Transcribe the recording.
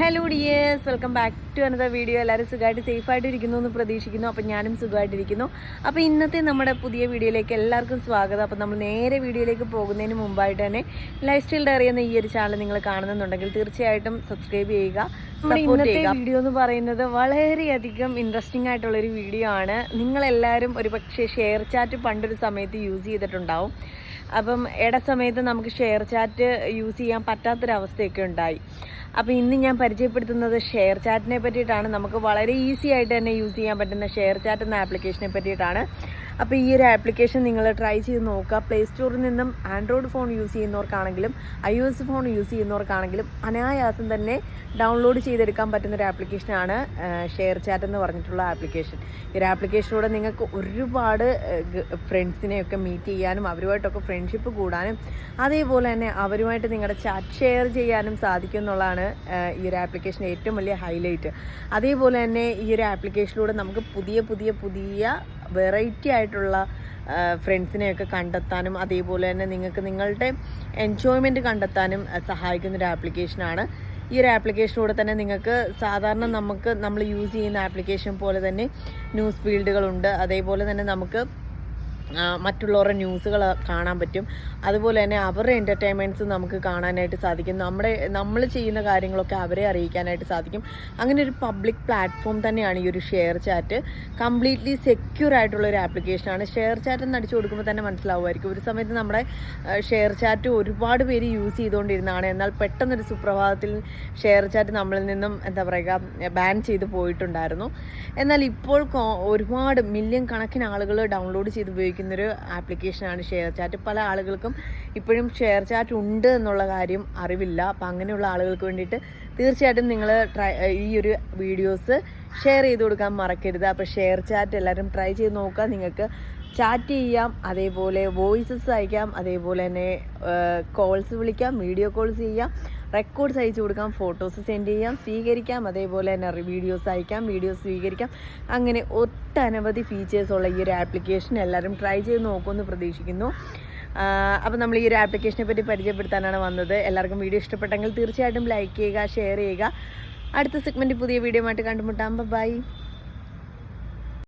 Hello dears welcome back to another video എല്ലാവരും സുഖമായിട്ട് സേഫായിട്ട് ഇരിക്കുന്നു എന്ന് പ്രതീക്ഷിക്കുന്നു. അപ്പം ഞാനും സുഖമായിട്ടിരിക്കുന്നു. അപ്പോൾ ഇന്നത്തെ നമ്മുടെ പുതിയ വീഡിയോയിലേക്ക് എല്ലാവർക്കും സ്വാഗതം. അപ്പോൾ നമ്മൾ നേരെ വീഡിയോയിലേക്ക് പോകുന്നതിന് മുമ്പായിട്ട് തന്നെ ലൈഫ് സ്റ്റൈൽ ഡയറി എന്ന ഈ ഒരു ചാനൽ നിങ്ങൾ കാണുന്നുണ്ടെങ്കിൽ തീർച്ചയായിട്ടും സബ്സ്ക്രൈബ് ചെയ്യുക ഇന്നത്തെ വീഡിയോ എന്ന് പറയുന്നത് വളരെയധികം ഇൻട്രസ്റ്റിംഗ് ആയിട്ടുള്ള ഒരു വീഡിയോ ആണ്. നിങ്ങളെല്ലാവരും ഒരു പക്ഷേ ഷെയർ ചാറ്റ് പണ്ടൊരു സമയത്ത് യൂസ് ചെയ്തിട്ടുണ്ടാവും. അപ്പം ഇടസമയത്ത് നമുക്ക് ഷെയർ ചാറ്റ് യൂസ് ചെയ്യാൻ പറ്റാത്തൊരവസ്ഥയൊക്കെ ഉണ്ടായി. അപ്പോൾ ഇന്ന് ഞാൻ പരിചയപ്പെടുത്തുന്നത് ഷെയർ ചാറ്റിനെ പറ്റിയിട്ടാണ്. നമുക്ക് വളരെ ഈസി ആയിട്ട് തന്നെ യൂസ് ചെയ്യാൻ പറ്റുന്ന ഷെയർ ചാറ്റ് എന്ന ആപ്ലിക്കേഷനെ പറ്റിയിട്ടാണ്. അപ്പോൾ ഈ ഒരു ആപ്ലിക്കേഷൻ നിങ്ങൾ ട്രൈ ചെയ്ത് നോക്കുക. പ്ലേ സ്റ്റോറിൽ നിന്നും Android phone use ചെയ്യുന്നവർക്കാണെങ്കിലും I O S phone use ചെയ്യുന്നവർക്കാണെങ്കിലും അനായാസം തന്നെ ഡൗൺലോഡ് ചെയ്തെടുക്കാൻ പറ്റുന്ന ഒരു ആപ്ലിക്കേഷനാണ് ഷെയർ ചാറ്റ് എന്ന് പറഞ്ഞിട്ടുള്ള ആപ്ലിക്കേഷൻ ഈ ഒരു ആപ്ലിക്കേഷനിലൂടെ നിങ്ങൾക്ക് ഒരുപാട് ഫ്രണ്ട്സിനെയൊക്കെ മീറ്റ് ചെയ്യാനും അവരുമായിട്ടൊക്കെ ഫ്രണ്ട്ഷിപ്പ് കൂടാനും അതേപോലെ തന്നെ അവരുമായിട്ട് നിങ്ങളുടെ ചാറ്റ് ഷെയർ ചെയ്യാനും സാധിക്കും എന്നുള്ളതാണ് ഈ ഒരു ആപ്ലിക്കേഷൻ ഏറ്റവും വലിയ ഹൈലൈറ്റ് അതേപോലെ തന്നെ ഈ ഒരു ആപ്ലിക്കേഷനിലൂടെ നമുക്ക് പുതിയ പുതിയ പുതിയ വെറൈറ്റി ആയിട്ടുള്ള ഫ്രണ്ട്സിനെയൊക്കെ കണ്ടെത്താനും അതേപോലെ തന്നെ നിങ്ങൾക്ക് നിങ്ങളുടെ എൻജോയ്മെന്റ് കണ്ടെത്താനും സഹായിക്കുന്ന ഒരു ആപ്ലിക്കേഷനാണ് ഈ ഒരു ആപ്ലിക്കേഷനിലൂടെ തന്നെ നിങ്ങൾക്ക് സാധാരണ നമുക്ക് നമ്മൾ യൂസ് ചെയ്യുന്ന ആപ്ലിക്കേഷൻ പോലെ തന്നെ ന്യൂസ് ഫീൽഡുകളുണ്ട് അതേപോലെ തന്നെ നമുക്ക് മറ്റുള്ളവരുടെ ന്യൂസുകൾ കാണാൻ പറ്റും. അതുപോലെ തന്നെ അവരുടെ എന്റർടൈൻമെന്റ്സ് നമുക്ക് കാണാനായിട്ട് സാധിക്കും. നമ്മുടെ നമ്മൾ ചെയ്യുന്ന കാര്യങ്ങളൊക്കെ അവരെ അറിയിക്കാനായിട്ട് സാധിക്കും. അങ്ങനെ ഒരു പബ്ലിക് പ്ലാറ്റ്ഫോം തന്നെയാണ് ഈ ഒരു ഷെയർ ചാറ്റ് കംപ്ലീറ്റ്ലി സെക്യൂർ ആയിട്ടുള്ള ഒരു ആപ്ലിക്കേഷനാണ് ഷെയർ ചാറ്റ് എന്ന് അടിച്ചു കൊടുക്കുമ്പോൾ തന്നെ മനസ്സിലാവുമായിരിക്കും. ഒരു സമയത്ത് നമ്മുടെ ഷെയർ ചാറ്റ് ഒരുപാട് പേര് യൂസ് ചെയ്തുകൊണ്ടിരുന്നതാണ്. എന്നാൽ പെട്ടെന്നൊരു സുപ്രഭാതത്തിൽ ഷെയർ ചാറ്റ് നമ്മളിൽ നിന്നും എന്താ പറയുക ബാൻ ചെയ്ത് പോയിട്ടുണ്ടായിരുന്നു. എന്നാൽ ഇപ്പോൾ ഒരുപാട് മില്യൺ കണക്കിന് ആളുകൾ ഡൗൺലോഡ് ചെയ്ത് ഉപയോഗിക്കുന്നൊരു ആപ്ലിക്കേഷനാണ് ഷെയർ ചാറ്റ്. പല ആളുകൾക്കും ഇപ്പോഴും ഷെയർ ചാറ്റ് ഉണ്ട് എന്നുള്ള കാര്യം അറിവില്ല. അപ്പം അങ്ങനെയുള്ള ആളുകൾക്ക് വേണ്ടിയിട്ട് തീർച്ചയായിട്ടും നിങ്ങൾ ട്രൈ ഈ ഒരു വീഡിയോസ് ഷെയർ ചെയ്ത് കൊടുക്കാൻ മറക്കരുത്. അപ്പോൾ ഷെയർ ചാറ്റ് എല്ലാവരും ട്രൈ ചെയ്ത് നോക്കുക. നിങ്ങൾക്ക് ചാറ്റ് ചെയ്യാം അതേപോലെ വോയിസസ് അയക്കാം അതേപോലെ തന്നെ കോൾസ് വിളിക്കാം വീഡിയോ കോൾസ് ചെയ്യാം. റെക്കോർഡ്സ് അയച്ചു കൊടുക്കാം ഫോട്ടോസ് സെൻഡ് ചെയ്യാം സ്വീകരിക്കാം അതേപോലെ തന്നെ വീഡിയോസ് അയക്കാം വീഡിയോസ് സ്വീകരിക്കാം. അങ്ങനെ ഒട്ടനവധി ഫീച്ചേഴ്സുള്ള ഈ ഒരു ആപ്ലിക്കേഷൻ എല്ലാവരും ട്രൈ ചെയ്ത് നോക്കുമെന്ന് പ്രതീക്ഷിക്കുന്നു. അപ്പോൾ നമ്മൾ ഈ ഒരു ആപ്ലിക്കേഷനെ പറ്റി പരിചയപ്പെടുത്താനാണ് വന്നത്. എല്ലാവർക്കും വീഡിയോ ഇഷ്ടപ്പെട്ടെങ്കിൽ തീർച്ചയായിട്ടും ലൈക്ക് ചെയ്യുക ഷെയർ ചെയ്യുക. അടുത്ത സെഗ്മെന്റ് പുതിയ വീഡിയോ ആയിട്ട് കണ്ടുമുട്ടാം. ബൈ